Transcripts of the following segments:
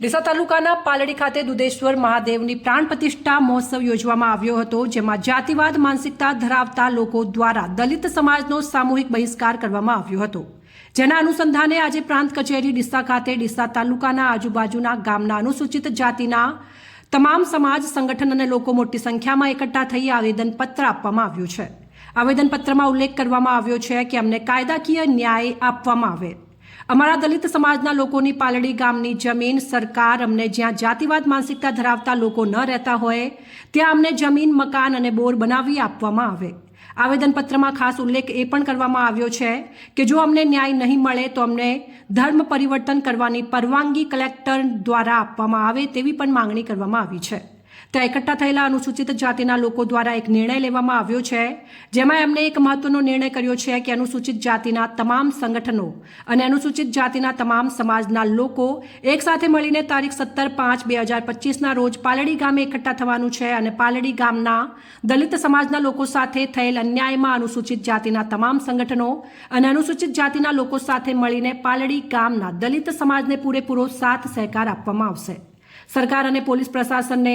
ડીસા તાલુકાના પાલડી ખાતે દુધેશ્વર મહાદેવની પ્રાણ પ્રતિષ્ઠા મહોત્સવ યોજવામાં આવ્યો હતો, જેમાં જાતિવાદ, માનસિકતા ધરાવતા લોકો દ્વારા દલિત સમાજનો સામૂહિક બહિષ્કાર કરવામાં આવ્યો હતો. જેના અનુસંધાને આજે પ્રાંત કચેરી ડીસા ખાતે ડીસા તાલુકાના આજુબાજુના ગામના અનુસૂચિત જાતિના તમામ સમાજ, સંગઠન અને લોકો મોટી સંખ્યામાં એકઠા થઈ આવેદનપત્ર આપવામાં આવ્યું છે. આવેદનપત્રમાં ઉલ્લેખ કરવામાં આવ્યો છે કે અમને કાયદાકીય ન્યાય આપવામાં આવે. અમારા દલિત સમાજના લોકોની પાલડી ગામની જમીન સરકાર અમને જ્યાં જાતિવાદ માનસિકતા ધરાવતા લોકો ન રહેતા હોય, ત્યાં અમને જમીન, મકાન અને બોર બનાવી આપવામાં આવે. આવેદનપત્રમાં ખાસ ઉલ્લેખ એ પણ કરવામાં આવ્યો છે કે જો અમને ન્યાય નહીં મળે તો અમને ધર્મ પરિવર્તન કરવાની પરવાનગી કલેક્ટર દ્વારા આપવામાં આવે તેવી પણ માંગણી કરવામાં આવી છે. ત્યાં એકઠા થયેલા અનુસૂચિત જાતિના લોકો દ્વારા એક નિર્ણય લેવામાં આવ્યો છે, જેમાં એમણે એક મહત્વનો નિર્ણય કર્યો છે કે અનુસૂચિત જાતિના તમામ સંગઠનો અને અનુસૂચિત જાતિના તમામ સમાજના લોકો એક સાથે મળીને તારીખ સત્તર પાંચ બે હજાર પચીસના રોજ પાલડી ગામે એકઠા થવાનું છે અને પાલડી ગામના દલિત સમાજના લોકો સાથે થયેલ અન્યાયમાં અનુસૂચિત જાતિના તમામ સંગઠનો અને અનુસૂચિત જાતિના લોકો સાથે મળીને પાલડી ગામના દલિત સમાજને પૂરેપૂરો સાથ સહકાર આપવામાં આવશે. સરકાર અને પોલીસ પ્રશાસનને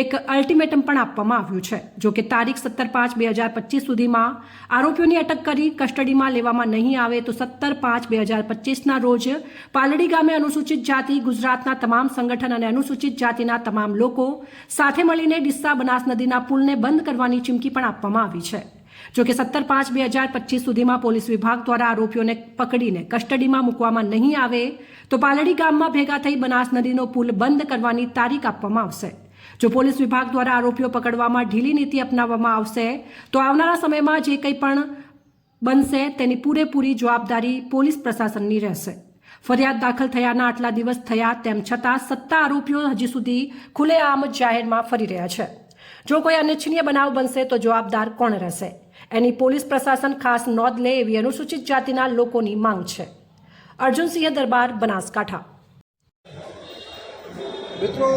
એક અલ્ટિમેટમ પણ આપવામાં આવ્યું છે. જો કે તારીખ સત્તર પાંચ બે હજાર પચીસ સુધીમાં આરોપીઓની અટક કરી કસ્ટડીમાં લેવામાં નહીં આવે તો સત્તર પાંચ બે હજાર પચીસના રોજ પાલડી ગામે અનુસૂચિત જાતિ, ગુજરાતના તમામ સંગઠન અને અનુસૂચિત જાતિના તમામ લોકો સાથે મળીને ડિસ્સા બનાસ નદીના પુલને બંધ કરવાની ચીમકી પણ આપવામાં આવી છે. જો કે સત્તર પાંચ બે હજાર પચીસ સુધીમાં પોલીસ વિભાગ દ્વારા આરોપીઓને પકડીને કસ્ટડીમાં મૂકવામાં નહીં આવે, તો પાલડી ગામમાં ભેગા થઈ બનાસ નદીનો પુલ બંધ કરવાની તારીખ આપવામાં આવશે. જો પોલીસ વિભાગ દ્વારા આરોપીઓ પકડવામાં ઢીલી નીતિ અપનાવવામાં આવશે, તો આવનારા સમયમાં જે કંઈ પણ બનશે તેની પૂરેપૂરી જવાબદારી પોલીસ પ્રશાસનની રહેશે. ફરિયાદ દાખલ થયાના આટલા દિવસ થયા તેમ છતાં સત્તા આરોપીઓ હજી સુધી ખુલ્લેઆમ જાહેરમાં ફરી રહ્યા છે. જો કોઈ અનિચ્છનીય બનાવ બનશે તો જવાબદાર કોણ રહેશે? એની પોલીસ પ્રશાસન ખાસ નોંધ લે એવી અનુસૂચિત જાતિના લોકોની માંગ છે. અર્જુનસિંહ દરબાર બનાસકાંઠા. મિત્રો,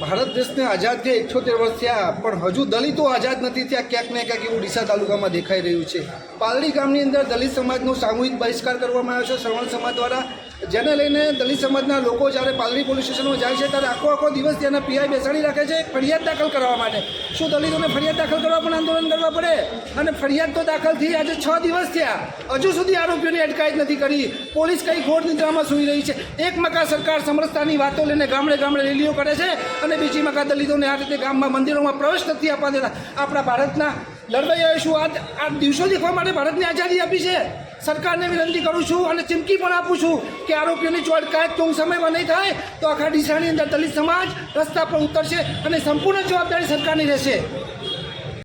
ભારત દેશને આઝાદ થયા ઇઠ્યોતેર વર્ષ થયા, પણ હજુ દલિતો આઝાદ નથી થયા, ક્યાંક ને ક્યાંક એવું ડીસા તાલુકામાં દેખાઈ રહ્યું છે. પાલડી ગામની અંદર દલિત સમાજનો સામૂહિક બહિષ્કાર કરવામાં આવ્યો છે. શ્રવણ સમાજ દ્વારા જેને લઈને દલિત સમાજના લોકો જ્યારે પાલડી પોલીસ સ્ટેશનમાં જાય છે, ત્યારે આખો આખો દિવસ ત્યાંના પીઆઈ બેસાડી રાખે છે ફરિયાદ દાખલ કરવા માટે. શું દલિતોને ફરિયાદ દાખલ કરવા પણ આંદોલન કરવા પડે? અને ફરિયાદ તો દાખલ થઈ આજે છ દિવસ થયા. હજુ સુધી આરોપીઓની અટકાયત નથી કરી. પોલીસ કઈ ઘોર નિદ્રામાં સૂઈ રહી છે. એક મકા સરકાર સમરસતાની વાતો લઈને ગામડે ગામડે રેલીઓ કરે છે અને બીજી મકા દલિતોને આ રીતે ગામમાં મંદિરોમાં પ્રવેશ નથી આપવા દેતા. આપણા ભારતના લડવૈયાએ આવીશું આ આ દિવસો દેખવા માટે ભારતને આઝાદી આપી છે? સરકારને વિનંતી કરું છું અને ચીમકી પણ આપું છું કે આરોપીઓની અટકાયત ટૂંક સમયમાં નહીં થાય તો આખા ડીસાની અંદર દલિત સમાજ રસ્તા પર ઉતરશે અને સંપૂર્ણ જવાબદારી સરકારની રહેશે.